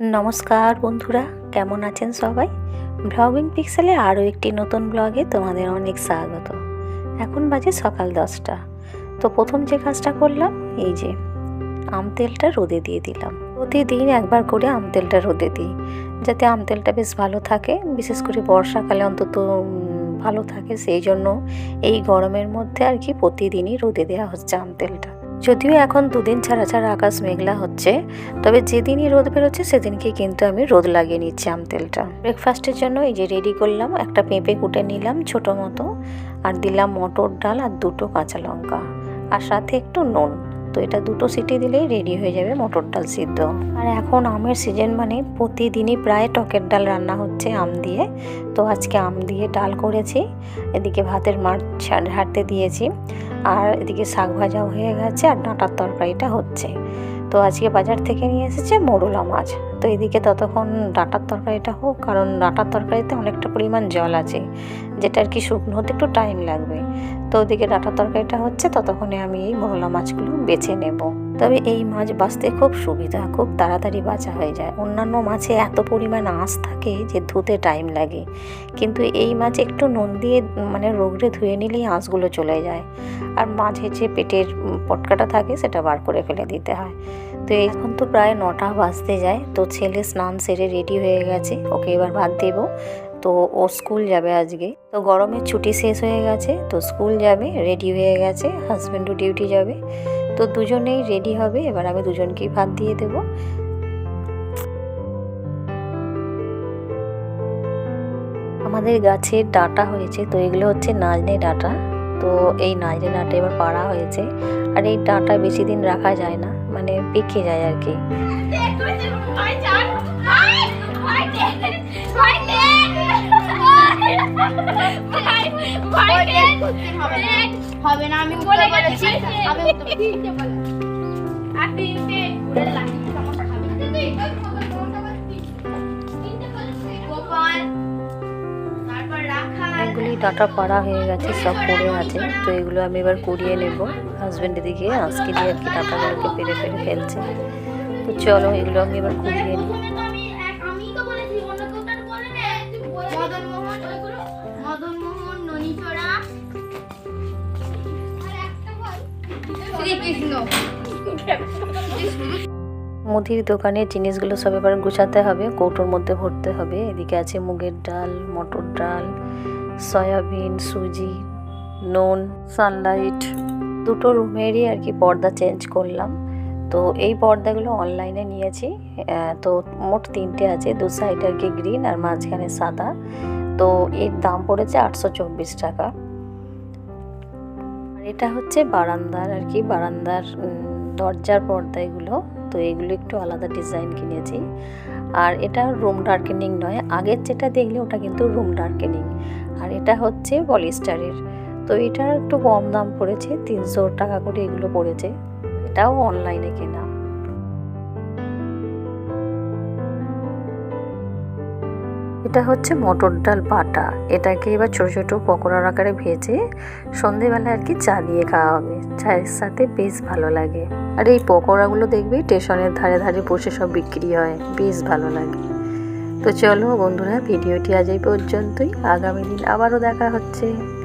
নমস্কার বন্ধুরা, কেমন আছেন সবাই? ব্লগিং পিক্সেলে আরও একটি নতুন ব্লগে তোমাদের অনেক স্বাগত। এখন বাজে সকাল দশটা। তো প্রথম যে কাজটা করলাম, এই যে আম তেলটা রোদে দিয়ে দিলাম। প্রতিদিন একবার করে আম তেলটা রোদে দিই, যাতে আম তেলটা বেশ ভালো থাকে, বিশেষ করে বর্ষাকালে অন্তত ভালো থাকে, সেই জন্য এই গরমের মধ্যে আর কি প্রতিদিনই রোদে দেওয়া হচ্ছে আম তেলটা। যদিও এখন দুদিন ছাড়া ছাড়া আকাশ মেঘলা হচ্ছে, তবে যেদিনই রোদ বেরোচ্ছে সেদিনকে কিন্তু আমি রোদ লাগিয়ে নিচ্ছি আম তেলটা। ব্রেকফাস্টের জন্য এই যে রেডি করলাম, একটা পেঁপে কুটে নিলাম ছোট মতো, আর দিলাম মটর ডাল আর দুটো কাঁচা লঙ্কা, আর সাথে একটু নুন। তো এটা দুটো সিটি দিলেই রেডি হয়ে যাবে মটর ডাল সিদ্ধ। আর এখন আমের সিজন মানে প্রতিদিনই প্রায় টকের ডাল রান্না হচ্ছে আম দিয়ে। তো আজকে আম দিয়ে ডাল করেছি, এদিকে ভাতের মাঠ হাঁটতে দিয়েছি। আর এদিকে শাক ভাজাও হয়ে গেছে আর ডাঁটার তরকারিটা হচ্ছে। তো আজকে বাজার থেকে নিয়ে এসেছে মরুলা মাছ। তো এদিকে ততক্ষণ ডাঁটার তরকারিটা হোক, কারণ ডাঁটার তরকারিতে অনেকটা পরিমাণ জল আছে, যেটা আর কি শুকনো হতে একটু টাইম লাগবে। তো ওদিকে ডাঁটার তরকারিটা হচ্ছে, ততক্ষণে আমি এই মোরলা মাছগুলো বেছে নেব। তবে এই মাছ বাঁচতে খুব সুবিধা, খুব তাড়াতাড়ি বাঁচা হয়ে যায়। অন্যান্য মাছে এত পরিমাণ আঁশ থাকে যে ধুতে টাইম লাগে। কিন্তু এই মাছ একটু নুন দিয়ে মানে রোগড়ে ধুয়ে নিলেই আঁশগুলো চলে যায়। আর মাঝে যে পেটের পটকাটা থাকে, সেটা বার করে ফেলে দিতে হয়। তো এখন তো প্রায় নটা বাজতে যায়, তো ছেলে স্নান সেরে রেডি হয়ে গেছে। ওকে এবার ভাত দেব। তো ও স্কুল যাবে আজকে। তো গরমের ছুটি শেষ হয়ে গেছে, তো স্কুল যাবে রেডি হয়ে গেছে হাজব্যান্ডও ডিউটি যাবে। তো দুজনেই রেডি হবে, এবার আমি দুজনকেই ভাত দিয়ে দেবো। আমাদের গাছের ডাটা হয়েছে, তো এগুলো হচ্ছে নাজনে ডাটা। তো এই নাজনে ডাঁটা এবার পাড়া হয়েছে, আর এই ডাঁটা বেশি দিন রাখা যায় না মানে পেকে যায় আর কি। হবে না আমি বলে বলেছি আমি তারপর রাখা অনেকগুলি ডাঁটা পাড়া হয়ে গেছে, সব পড়ে আছে। তো এগুলো আমি এবার কুড়িয়ে নেব। হাজব্যান্ডের দিকে আজকে দিয়ে আর কি ডাঁটাগুলোকে পেরে পেরে ফেলছে তো চলো, এগুলো আমি এবার কুড়িয়ে নিই। মুদির দোকানের জিনিসগুলো সব এবার গুছাতে হবে, কৌটোর মধ্যে ভরতে হবে। এদিকে আছে মুগের ডাল, মটর ডাল, সয়াবিন, সুজি, নুন, সানলাইট। দুটো রুমেরই আর কি পর্দা চেঞ্জ করলাম। তো এই পর্দাগুলো অনলাইনে নিয়েছি। তো মোট তিনটে আছে, দু সাইড আর কি গ্রিন আর মাঝখানে সাদা। তো এর দাম পড়েছে আটশো চব্বিশ টাকা। এটা হচ্ছে বারান্দার আর কি, বারান্দার দরজার পর্দা এগুলো। তো এগুলো একটু আলাদা ডিজাইন কিনেছি। আর এটা রুম ডার্কেনিং নয়, আগের যেটা দেখলে ওটা কিন্তু রুম ডার্কেনিং। আর এটা হচ্ছে পলিস্টারের। তো এটা একটু কম দাম পড়েছে, তিনশো টাকা করে এগুলো পড়েছে। এটাও অনলাইনে কেনা। এটা হচ্ছে মটর ডাল বাটা। এটাকে এবার ছোটো ছোটো পকোড়ার আকারে ভেজে সন্ধেবেলা আর কি চা দিয়ে খাওয়া হবে। চায়ের সাথে বেশ ভালো লাগে। আর এই পকোড়াগুলো দেখবি স্টেশনের ধারে ধারে বসে সব বিক্রি হয়। বেশ ভালো লাগে। তো চলো বন্ধুরা, ভিডিওটি আজ এই পর্যন্তই। আগামী দিন আবারও দেখা হচ্ছে।